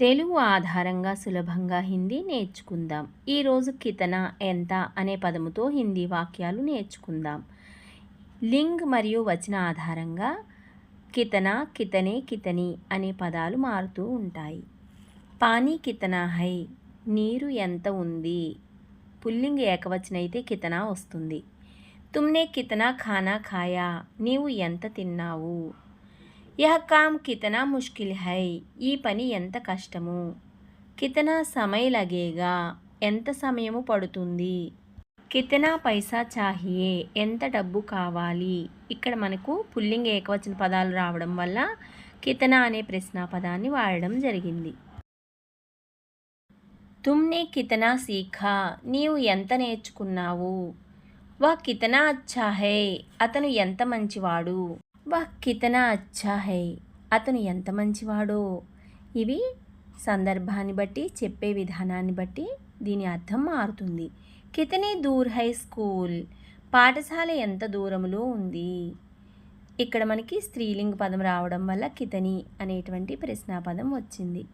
తెలుగు ఆధారంగా సులభంగా హిందీ నేర్చుకుందాం. ఈరోజు కితన ఎంత అనే పదముతో హిందీ వాక్యాలు నేర్చుకుందాం. లింగ్ మరియు వచన ఆధారంగా కితన కితనే కితని అనే పదాలు మారుతూ ఉంటాయి. పానీ కితనా హై నీరు ఎంత ఉంది? పుల్లింగ్ ఏకవచన అయితే కితన వస్తుంది. తుమ్నే కితనా ఖానా ఖాయా నీవు ఎంత తిన్నావు? యహ కామ్ కితనా ముష్కిల్ హై ఈ పని ఎంత కష్టము కితనా సమయ లగేగా ఎంత సమయము పడుతుంది కితనా పైసా చాహియే ఎంత డబ్బు కావాలి ఇక్కడ మనకు పుల్లింగ్ ఏకవచన పదాలు రావడం వల్ల కితనా అనే ప్రశ్న పదాన్ని వాడడం జరిగింది తుమ్నే కితనా సీఖా నీవు ఎంత నేర్చుకున్నావు వా కితనా అచ్చా హై అతను ఎంత మంచివాడు వా కితనా అచ్చా హై. అతను ఎంత మంచివాడో. ఇవి సందర్భాన్ని బట్టి చెప్పే విధానాన్ని బట్టి దీని అర్థం మారుతుంది. కితనీ దూర్ హై స్కూల్. పాఠశాల ఎంత దూరంలో ఉంది? ఇక్కడ మనకి స్త్రీలింగ పదం రావడం వల్ల కితని అనేటువంటి ప్రశ్నాపదం వచ్చింది.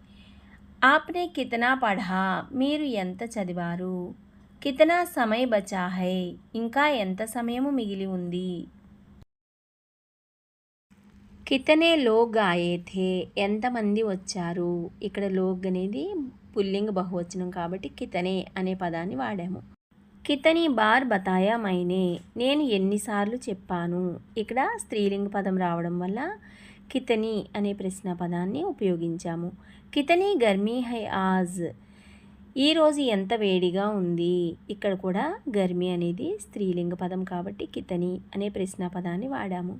ఆప్నే కితనా పఢా? మీరు ఎంత చదివారు? కితనా సమయ బచా హై? ఇంకా ఎంత సమయము మిగిలి ఉంది? కితనే లోగ్ ఆయే ఎంతమంది వచ్చారు? ఇక్కడ లోగ్ అనేది పుల్లింగ బహువచనం కాబట్టి కితనే అనే పదాన్ని వాడాము. కితని బార్ బతాయా మైనే నేను ఎన్నిసార్లు చెప్పాను. ఇక్కడ స్త్రీలింగ పదం రావడం వల్ల కితని అనే ప్రశ్న పదాన్ని ఉపయోగించాము. కితని గర్మీ హై ఆజ్ ఈరోజు ఎంత వేడిగా ఉంది? ఇక్కడ కూడా గర్మి అనేది స్త్రీలింగ పదం కాబట్టి కితని అనే ప్రశ్న పదాన్ని వాడాము.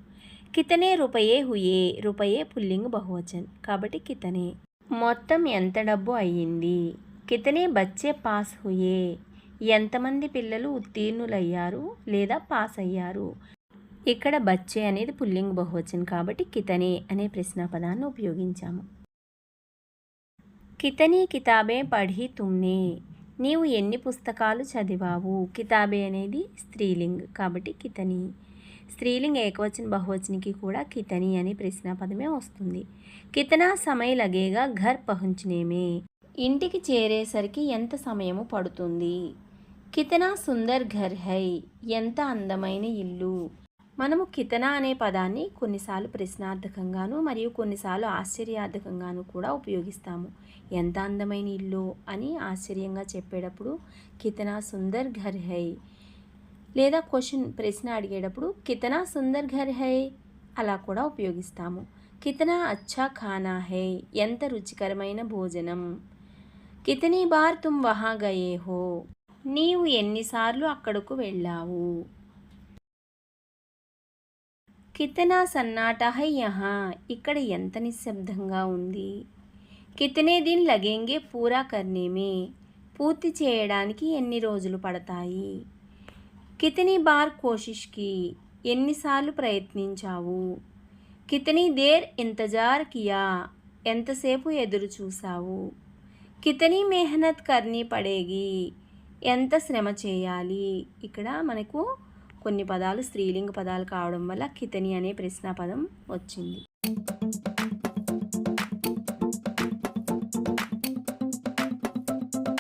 కితనే రూపాయే హుయే రూపాయే పుల్లింగ్ బహువచన్ కాబట్టి కితనే. మొత్తం ఎంత డబ్బు అయ్యింది? కితనే బచ్చే పాస్ హుయే. ఎంతమంది పిల్లలు ఉత్తీర్ణులయ్యారు లేదా పాస్ అయ్యారు ఇక్కడ బచ్చే అనేది పుల్లింగ్ బహువచన్ కాబట్టి కితనే అనే ప్రశ్న పదాన్ని ఉపయోగించాము. కితనీ కితాబే పడి తుమ్నే. నీవు ఎన్ని పుస్తకాలు చదివావు? కితాబే అనేది స్త్రీలింగ్ కాబట్టి కితని. స్త్రీలింగ్ ఏకవచన బహువచనికి కూడా కితని అనే ప్రశ్నాపదమే వస్తుంది. కితనా సమయ లగేగా ఘర్ పహుంచనేమే. ఇంటికి చేరేసరికి ఎంత సమయము పడుతుంది? కితనా సుందర్ ఘర్ హై ఎంత అందమైన ఇల్లు? మనము కితనా అనే పదాన్ని కొన్నిసార్లు ప్రశ్నార్థకంగాను మరియు కొన్నిసార్లు ఆశ్చర్యార్థకంగాను కూడా ఉపయోగిస్తాము. ఎంత అందమైన ఇల్లు అని ఆశ్చర్యంగా చెప్పేటప్పుడు కితనా సుందర్ ఘర్ హై? లేదా క్వశ్చన్ ప్రశ్న అడిగేటప్పుడు కితనా సుందర్ ఘర్ హై? అలా కూడా ఉపయోగిస్తాము. కితనా అచ్చా ఖానా హై? ఎంత రుచికరమైన భోజనం? కితనీ బార్ తుమ్ వహా గయే హో? నీవు ఎన్నిసార్లు అక్కడకు వెళ్ళావు? కితనా సన్నాటా హై యహా ఇక్కడ ఎంత నిశ్శబ్దంగా ఉంది? కితనే దిన్ లగేంగే పూరా కర్నేమే పూర్తి చేయడానికి ఎన్ని రోజులు పడతాయి? కితనీ బార్ కోషిష్కి ఎన్నిసార్లు ప్రయత్నించావు? కితనీ దేర్ ఇంతజార్ కియా? ఎంతసేపు ఎదురు చూసావు కితనీ మెహనత్ కర్నీ పడేగి ఎంత శ్రమ చేయాలి? ఇక్కడ మనకు కొన్ని పదాలు స్త్రీలింగ పదాలు కావడం వల్ల కితని అనే ప్రశ్న పదం వచ్చింది.